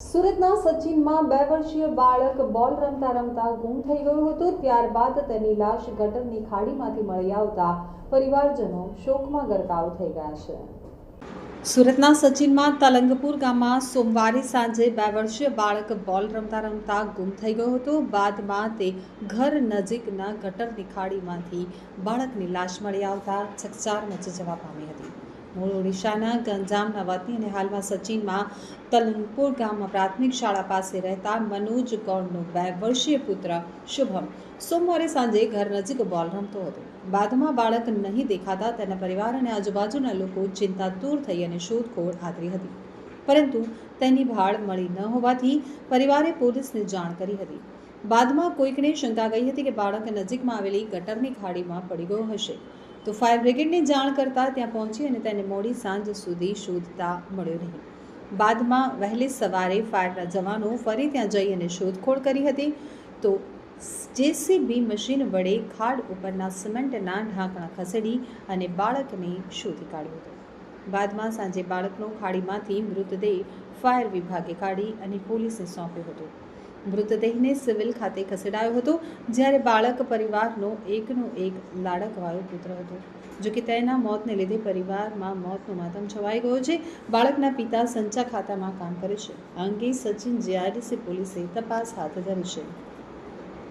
સુરતના સચિનમાં બે વર્ષીય બાળક બોલ રમતા રમતા ગુમ થઈ ગયું હતું, ત્યારબાદ તેની લાશ ગટરની ખાડીમાંથી મળી આવતા પરિવારજનો શોકમાં ગરકાવ થઈ ગયા છે. સુરતના સચિનમાં તલંગપુર ગામમાં સોમવારે સાંજે બે વર્ષીય બાળક બોલ રમતા રમતા ગુમ થઈ ગયો હતો. બાદમાં તે ઘર નજીકના ગટરની ખાડીમાંથી બાળકની લાશ મળી આવતા ચકચાર મચી જવા પામી હતી. મૂળ ઓડિશાના ગંજામના વતની અને હાલમાં સચિનમાં તલંગપુર ગામમાં પ્રાથમિક શાળા પાસે રહેતા મનોજ ગૌડનો બે વર્ષીય પુત્ર શુભમ. સોમવારે સાંજે ઘર નજીક બોલ રમતો હતો. બાદમાં બાળક નહીં દેખાતા તેના પરિવાર અને આજુબાજુના લોકો ચિંતાતુર થઈ અને શોધખોળ આદરી હતી. પરંતુ તેની ભાળ મળી ન હોવાથી પરિવારે પોલીસને જાણ કરી હતી. બાદમાં કોઈકને શંકા ગઈ હતી કે બાળક નજીકમાં આવેલી ગટરની ખાડીમાં પડી ગયો હશે. તો ફાયર બ્રિગેડને જાણ કરતાં ત્યાં પહોંચી અને તેને મોડી સાંજ સુધી શોધતા મળ્યો નહીં. બાદમાં વહેલી સવારે ફાયરના જવાનો ફરી ત્યાં જઈ અને શોધખોળ કરી હતી. તો જેસીબી મશીન વડે ખાડ ઉપરના સિમેન્ટના ઢાંકણા ખસેડી અને બાળકને શોધી કાઢ્યો હતો. બાદમાં સાંજે બાળકનો ખાડીમાંથી મૃતદેહ ફાયર વિભાગે કાઢી અને પોલીસને સોંપ્યો હતો. મૃતદેહને સિવિલ ખાતે ખસેડાયો હતો, જ્યારે બાળક પરિવારનો એકનો એક લાડકવાયો પુત્ર હતો. જો કે તેના મોતને લીધે પરિવારમાં મોતનો માતમ છવાઈ ગયો છે. બાળકના પિતા સંચા ખાતામાં કામ કરે છે. આ અંગે સચિન જીઆરડીસી પોલીસે તપાસ હાથ ધરી છે.